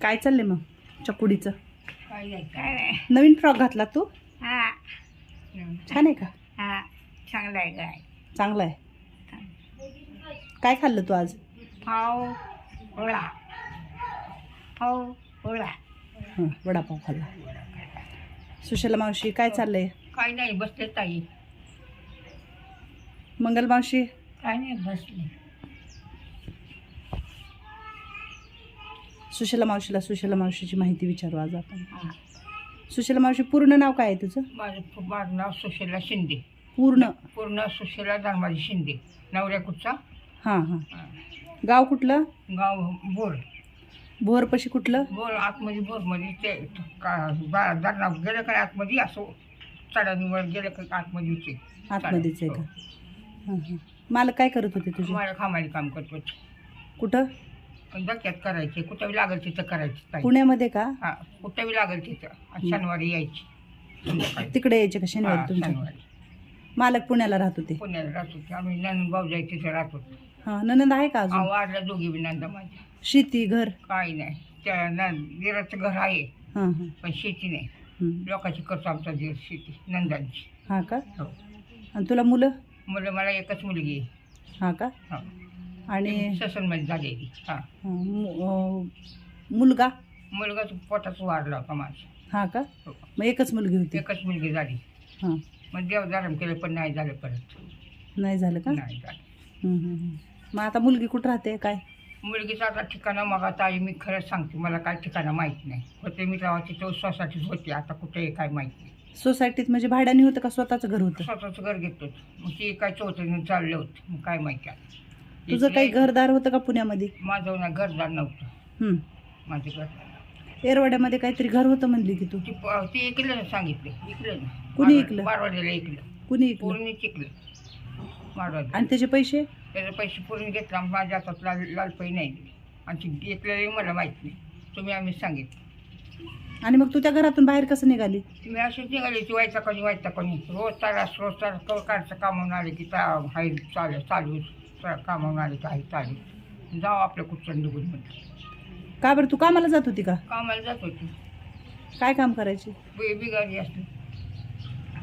काय चाललंय मग? चकुडीचं? नवीन फ्रॉक घातला तू? हा. छान आहे का? हा चांगलं आहे काय? चांगला आहे. काय खाल्लं तू आज? पाव पोळा पाव हं, वडापाव खाल्ला. सुशला मावशी काय चाललंय? काय नाही बसले ताई. मंगल मावशी? काय नाही बसले. सुशला मावशीला सुशला मावशीची माहिती विचारू आज आपण. हा सुशला मावशी पूर्ण नाव काय आहे तुझं? माझं माझं नाव सुशीला शिंदे. पूर्ण? पूर्ण सुशीला धर्माजी शिंदे. नवऱ्या कुठचा? हां हां. गाव कुठलं? गाव बोर. भोरपशी कुठलं? बोर आतमध्ये बोरमध्ये ते का बा धरणा गेलं का आतमध्ये असं चढाणीवर गेलं का आतमध्ये होते. आतमध्येच आहे का? हां हां. मला काय करत होते तुझे? तुम्हाला खामाली काम करतो कुठं? धक्क्यात करायचे कुठं लागेल तिथं करायचं ताई. पुण्यामध्ये का? हा कुठं लागेल तिथं. आणि शनिवारी यायची. संध्याकाळी. तिकडे यायचे का? हा, शनिवारी तुमच्या? शनिवारी. मालक पुण्याला राहत होते. पुण्याला राहत होते. आम्ही नंदन भाऊ जाय तिथे राहत होतो. हां ननंद आहे का अजून? वाढल्या दोघी बी नंदा माझ्या. शेती घर? काही नाही. त्या न दिराचं घर आहे. हां हां. पण शेती नाही. लोकांची करतो आमचा दीर शेती नंदांची. हां का? हो. आणि तुला मुलं? मुलं मला एकच मुलगी आहे. हां का? हा. आणि ससनमध्ये झालेली. हा. मु- अं, मुलगा? मुलगा पोटाच वाढला होता माझा हां का? हो. मग एकच मुलगी होती? एकच मुलगी झाली. हां. मग देवधारण केलं पण नाही झालं परत. नाही झालं का? नाही झालं. मग आता मुलगी कुठं राहते? काय? मुलगीचं आता ठिकाणं मग आता आई मी खरंच सांगते मला काय ठिकाणं माहीत नाही. होते मी तेव्हा तिथं सोसायटीच होती आता कुठे आहे काय माहीत नाही. सोसायटीत म्हणजे भाड्याने होतं का? स्वतःचं घर होतं? स्वतःचं घर घेतो मग ती काय चौथीनं चाललं होतं मग काय माहिती आता. तुझं इकडे काही घरदार होतं का पुण्यामध्ये? माझं ना घरदार नव्हतं. माझं घर एरवाड्यामध्ये काहीतरी घर होतं म्हणली की तू? ती ना सांगितलं. ना. कुणी मारवाड- इकलं? मारवाडीला इकलं. कुणी ऐकलं पूर्ण इकलं. मारवाडी आणि त्याचे पैसे? त्याचे पैसे पूर्ण घेतला माझ्या हातात लाल लाल पै नाही. दिले. आणि ती घेतलेले मला माहीत नाही. तुम्ही आम्ही सांगितलं. आणि मग तू त्या घरातून बाहेर कसं निघाली? मी अशीच निघाली ती व्हायचा कोणी व्हायचा कोणी. रोज तारास रोज तारा कव काढचं कामावून आले की ता हाय चालू चालू कामावून आले की हाय चालू जाऊ आपलं कुठचं निघून म्हटलं का बरं तू कामाला जात होती का? कामाला जात होती. काय काम करायची? बि बिगारी असली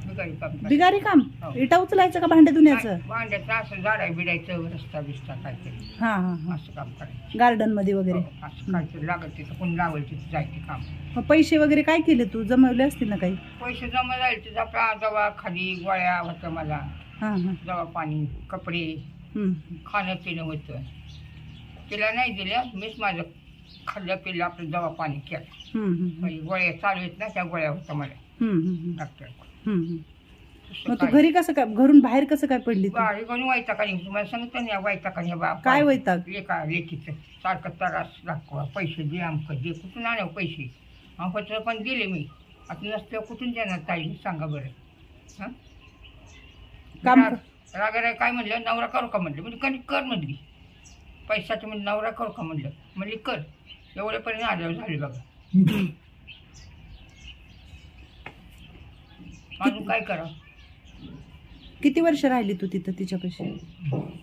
बिगारी काम. बिगारी काम? हो. इटा उचलायचं का भांडे धुण्याचं? काय, भांड्याचं असं झाडा बिडायचं रस्ता बिस्ता काहीतरी. हां हां हां. असं काम करायचं. गार्डनमध्ये वगैरे? हो, असं काहीतरी लागत तिथं कोणी लागल तिथं जायचं काम. मग पैसे वगैरे काय केले तू? जमवले असतील ना काही? पैसे जमा जाईल तिथं आपला दवा खाली गोळ्या होत्या मला. हां हां. दवा पाणी कपडे हं. खाणं पिणं होतं तिला नाही दिल्या मीच माझं खाल्लं पिल्लं आपलं दवा पाणी केलं. म्हणजे गोळ्या चालू आहेत ना त्या गोळ्या होत्या मला. डॉक्टर. मग तू घरी कसं काय घरून बाहेर कसं काय पडली गाडी कोणी वाईटा का तुम्हाला सांगतो ना वाईटा का नाही बा काय वैताग? लेखा लेखीचं सारखं त्रास दाखवा पैसे दे आमकं दे. कुठून आणावं पैसे? आमचं पण दिले मी. आता नसल्यावर कुठून देणार ताई? सांगा बरं. हां? काम रागाराय काय म्हणलं? नवरा करू का म्हणलं? म्हणजे कधी कर म्हणली. पैशाचं म्हणजे नवरा करू का म्हणलं? म्हणली कर. एवढ्यापर्यंत आल्यावर झाले बघा अजून काय करा? किती वर्ष राहिली तू तिथं तिच्यापाशी?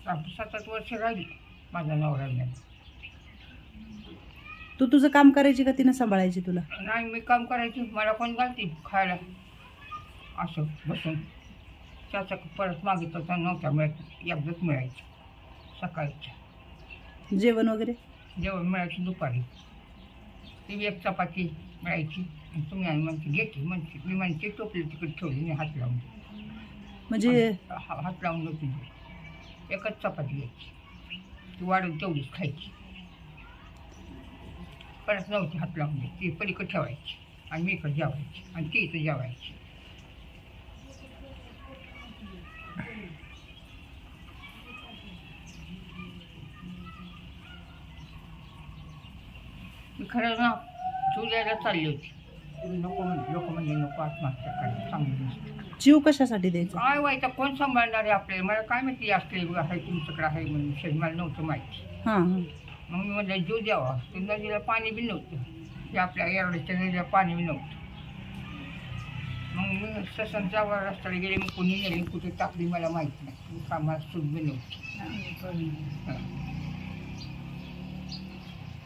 सात आठ वर्ष राहिली माझा नवरा तू तुझं काम करायची का तिनं सांभाळायची तुला? नाही मी काम करायची. मला कोण घालते खायला. असं बसून. त्याचं परत मागितलं तर नव्हता मिळत एकदाच मिळायचं. सकाळच्या. जेवण वगैरे? जेवण मिळायचं दुपारी. ती एक चपाती मिळायची. आणि तुम्ही आणि म्हणते घेते म्हणते मी म्हणते टोपली तिकडे ठेवली मी हात लावून म्हणजे हा- हात लावून होती एकच चपाती घ्यायची. ती वाढून तेवढीच खायची. परत नव्हती हात लावून द्यायची ती पलीकडे ठेवायची. आणि मी इकडे जेवायची. आणि ती इथं जेवायची. खरं ना जुल्याला चालली होती. नको म्हणजे लोक म्हणजे नको आत्महत्या करायला चांगली नसते जीव कशासाठी द्यायचा? काय व्हायचं कोण सांभाळणार आहे आपल्याला? मला काय माहिती असले आहे तुमच्याकडे आहे म्हणून. विषय मला नव्हतं माहिती. हां हां. मग मी म्हणलं जीव द्यावा. ते नदीला पाणी बी नव्हतं. ते आपल्या एरड्याच्या नदीला पाणी बी नव्हतं. मग मी ससनच्या वर रस्त्याला गेले मी कुणी नेली कुठे टाकली मला माहीत नाही. मी कामाला सूट बी नव्हती हं.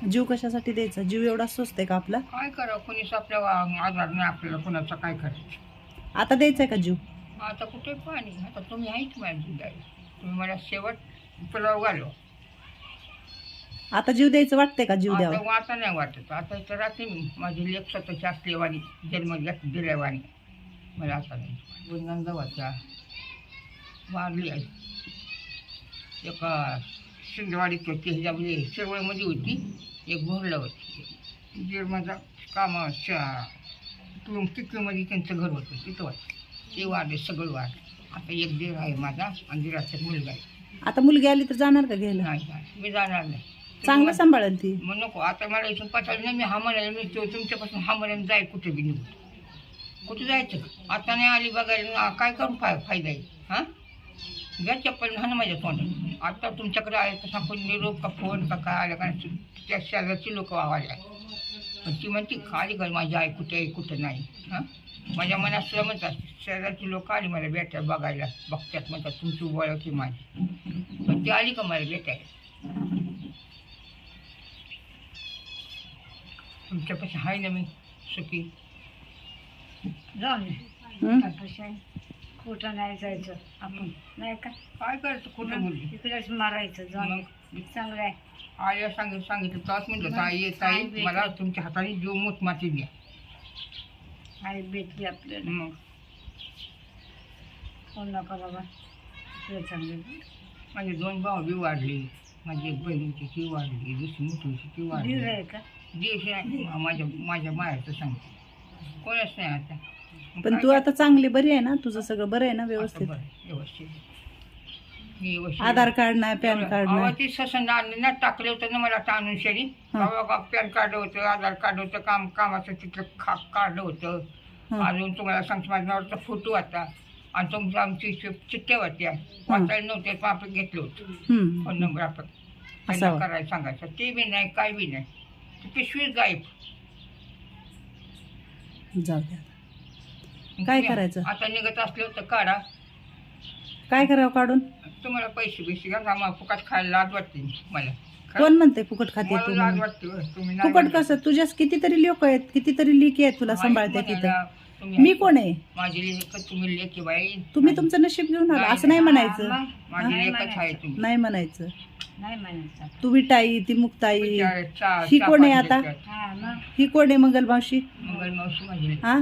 जीव कशासाठी द्यायचा? जीव एवढा स्वस्त आहे का आपला? काय करावं? कोणीच आपल्या वा- आधार नाही आपल्याला. कोणाचं काय करायचं? आता द्यायचा आहे का जीव? आता कुठे पाणी? आता तुम्ही आहे की माझी द्यायला तुम्ही मला शेवट पुलाव घालो आता जीव द्यायचं वाटतंय का जीव द्यावा? आता नाही वाटत. आता इथं राहते मी. माझी लेख स्वतःची असलेवानी जन्म घेत दिल्यावानी मला आता नाही. नंदवाच्या वारली आहे. एका शिंदवाडीत होती ह्याच्यामध्ये शिरवळमध्ये होती एक भोरला होती. जे माझा कामा कितीमध्ये त्यांचं घर होतं तिथं होतं. ते वाढले सगळं वाढलं. आता एक दीर आहे माझा आणि दिराचा मुलगा आहे. आता मुलगी आली तर जाणार का घ्यायला? नाही मी जाणार नाही. चांगलं सांभाळेल ती. मग नको आता मला इथून पाठवलं नाही मी हा म्हणाले मी तो तुमच्यापासून हा म्हणाले जाय कुठे बी निघून. कुठे जायचं? आता नाही आली बघायला काय करून फाय फायदा आहे? हां? घ्या चप्पल ना माझ्या तोंडात. आता तुमच्याकडे आले तर सांगून निरोप का फोन का काय आलं का त्या शेजारची लोक आले पण ती म्हणते खाली घर माझी आई कुठे आहे कुठं नाही. हां? माझ्या मनात सुद्धा म्हणतात शेजारची लोक आली मला भेटायला बघायला. बघतात म्हणतात तुमची ओळख आहे माझी. पण ती आली का मला भेटायला? तुमच्यापाशी आहे ना मी सुखी? जाऊन कुठं नाही जायचं आपण नाही का? काय करायचं खोटं बोलली इकडेच मारायचं जाऊन. चांगलं आहे. आईला सांगितलं सांगितलं तर आई येत आई मला तुमच्या हाताने जीव मोठमाती द्या. आणि भेटली आपल्याला. मग? फोन नका बाबा? तुला चांगलं माझे दोन भाऊ बी वाढले. माझी एक बहिणीची ती वाढली दुसरी मोठीची ती वाढली. आहे का? नाही माझ्या माझ्या मायाचं सांगते. कोणच नाही आता. पण तू आता चांगली बरी आहे ना? तुझं सगळं बरं आहे ना आता व्यवस्थित व्यवस्थित आधार कार्ड नाही पॅन कार्ड अहो, नाही. ती ससंद ना टाकलं होतं ना मला ताणून शरी हा. पॅन कार्ड होतं आधार कार्ड होतं काम कामाचं तिथलं खा कार्ड होतं. हं. अजून तुम्हाला सांगतो माझ्या नावाचा फोटो होता. आणि तुमच्या आमची चि- चिठ्ठ्या होत्या वाचायला नव्हते पण आपण घेतलं होतं. फोन नंबर आपण. त्यांना असावं. करायला सांगायचं. ते बी नाही काय बी नाही. ती पिशवी गायब. जाऊ द्या. काय करायचं? आता निघत असलं तर काढा काय करावं काढून तुम्हाला पैसे बिशे घ्या आम्हाला फुकट खायला लाज वाटते मला? कोण म्हणते फुकट खाते मला तू लाज म्हणून? वाटते हो, तुम्ही नाही फुकट म्हणता. कसं तुझ्याच कितीतरी लोक आहेत कितीतरी लिकी आहेत तुला सांभाळते माहीत तिथं मला, तुम्ही मी कोण आहे माझी लेख तुम्ही लेखी बाई तुम्ही तुमचं नशीब घेऊन आला असं नाही म्हणायचं माझी नाही लेखच आहे म्हणायचं. तुम्ही नाही म्हणायचं नाही म्हणायचं तू विटाई ती मुक्ताई चा- ही चा कोण आहे पाणी आता? देतात. हा मग ही कोण आहे मंगल मावशी मंगल मावशी माझी लेक. हा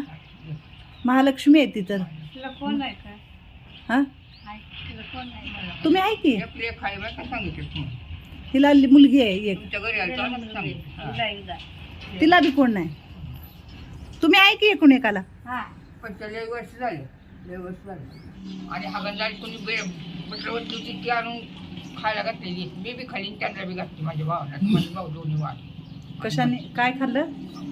महालक्ष्मी आहे ती तर. तुला कोण आहे का हा? आहे तुला कोण आहे? मला तुम्ही आहे की? एक सांगितलं तिला लि- मुलगी आहे एक. तुमच्या घरी आलं तर सांगितलं. हा. तुला बी कोण नाही. तुम्ही आहे की एकूण एकाला? हा. पण ते लय वर्ष झाले. लय वर्ष झाले. आणि हागंदारी कोणी बे बटलं होती होती ती आणून खायला घातलेली मी बी खाली आणि त्यांना बी घातली माझ्या भावाला. माझे भाऊ दोन्ही कशाने? काय खाल्लं?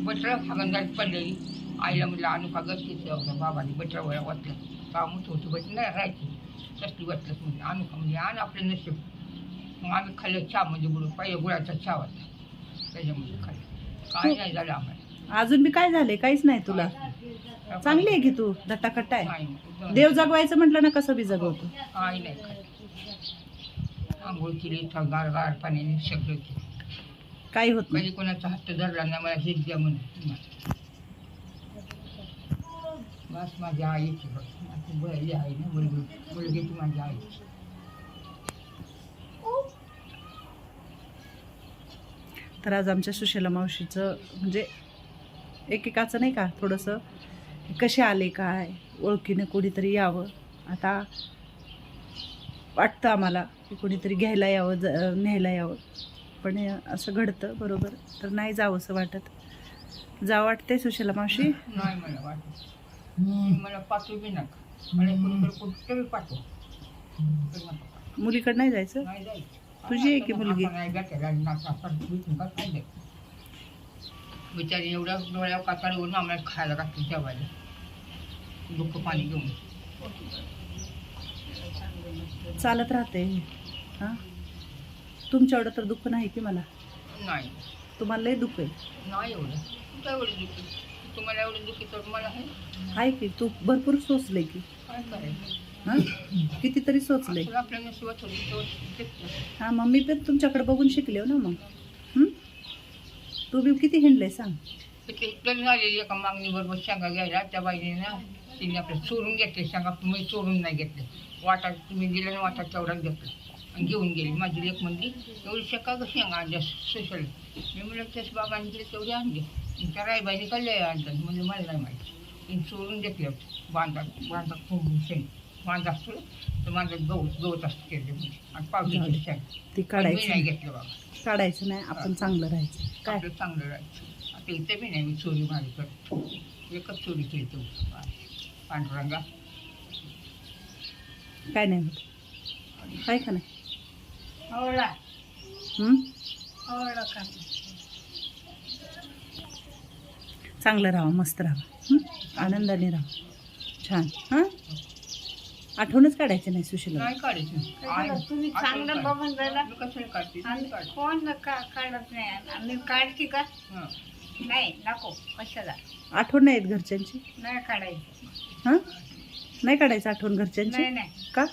बटर हागंदारीत पडलेली. आईला म्हटलं आणू का गचकीच बाबाने बटर वया वाटलं का मोठी होती बट नाही राहायची. तसली वाटलंच म्हणजे आणू का? म्हणजे आण आपलं नशीब. मग आम्ही खाल्लं चहा म्हणजे गुळ पहिले गुळाचा चहा होता. त्याच्यामध्ये खाल्लं. काय नाही झालं आम्हाला. अजून बी काय झाले काहीच नाही तुला. चांगली आहे की तू? धट्टाकट्टा आहे. देव जगवायचं म्हटलं ना कसं बी जगवतो. काय नाही खाल्लं आंघोळ केली गार गार पाण्याने सगळं केलं. काही होत कधी कोणाचा हात धरला नाही मला हेच द्या म्हणून. बस माझ्या आईची माझी बहिणी आहे ना मुलगी. मुलगी ती माझ्या आईची तर आज आमच्या सुशेला मावशीचं म्हणजे एकेकाचं नाही का थोडंसं कसे आले काय ओळखीने कोणीतरी यावं. आता वाटतं आम्हाला की कोणीतरी घ्यायला यावं ज न्यायला यावं. पण असं घडतं बरोबर. तर नाही जावं असं वाटत. जा वाटते सुशेला मावशी? नाही मला वाटत. मला पाठवू बी नका. मला कुठं कुठं पाठव कुठं नका पाठवू. मुलीकडे नाही जायचं? नाही जायचं. तुझी आहे की मुलगी? आपण नाही नाका का काय? बिचारी एवढ्या डोळ्यावर कातडी होऊन आम्हाला खायला घातली जेवायला. दुःख पाणी घेऊन. चालत राहते. हां? तुमच्या एवढं तर दुःख नाही की मला? नाही. तुम्हाला लय दुःख आहे. नाही एवढं. कुठं एवढं दुःखी तुम्हाला एवढं दुःखी तर मला आहे. आहे की तू भरपूर सोचले की. काय करायचं हां? कितीतरी सोचले असं आपल्या नशिबात होती हां मग मी पण तुमच्याकडे बघून शिकले हो ना मग. हं? तू बी किती हिंडले सांग. ते तरी आलेली एका मागणीबरोबर शेंगा घ्यायला. त्या बाईने ना तिने आपलं चोरून घेतले शेंगा तुम्ही चोरून नाही घेतले. वाटा तुम्ही दिलं ना वाटा तेवढाच घेतलं. आणि घेऊन गेली. माझी एक म्हणली एवढी शेका कशी शेंगा आणल्या सोशल मी म्हणलं त्याच बाबांनी दिले तेवढे आणले. आणि त्या राईबाईने कल्ले आणतात म्हणजे मला नाही माहिती. चोरून घेतले बांधा बांधा कोंबून शेंग बांधा असतो तर माझं गवत गवत असतं केलं म्हणजे आणि शेंग ती मी नाही काढायची. घेतलं बाबा. काढायचं नाही आपण चांगलं राहायचं. काय? आपलं चांगलं राहायचं. आता इथे बी नाही मी चोरी मारी करत. एकच चोरी केली तू पांढरंगा काय नाही होत. काय का नाही? आवडला. हं? आवडला का? चांगलं राहा मस्त राहा हं? आनंदाने राहा छान. हां? आठवणच काढायची नाही सुशीला. नाही काढायचं. कशाला? तुम्ही चांगलं बघून जायला मी कशाला काढते. कोण का नाही? आम्ही काढते का? हं. नाही नको. कशाला? आठवण नाही येत घरच्यांची? नाही काढायचं. हां? नाही काढायचं आठवण घरच्यांची? नाही नाही. का?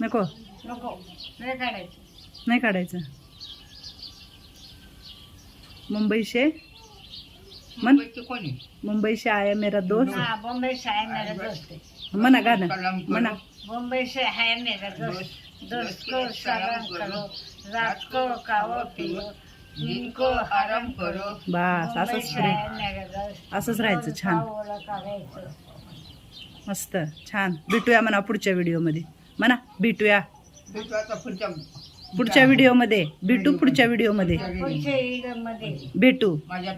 नको? नको. नाही काढायचं. नाही काढायचं. मुंबई से मन मुंबईचे कोणी? मुंबई से आया मेरा दोस्त. हा बॉम्बे से है मेरा दोस्त. है म्हणा गाणं. म्हणा बॉम्बे से है मेरा दोस्त. दोस्त. को सलाम करो. रात को खाओ पियो. दिन को आराम करो. बस असंच से रे है मेरा दोस्त. असंच राहायचं छान. करायचं मस्त छान. भेटूया म्हणा पुढच्या व्हिडिओमध्ये. म्हणा भेटूया. भेटू आता पुढच्या पुढच्या व्हिडिओमध्ये. भेटू पुढच्या व्हिडिओमध्ये. पुढच्या व्हिडिओमध्ये. भेटू. माझ्या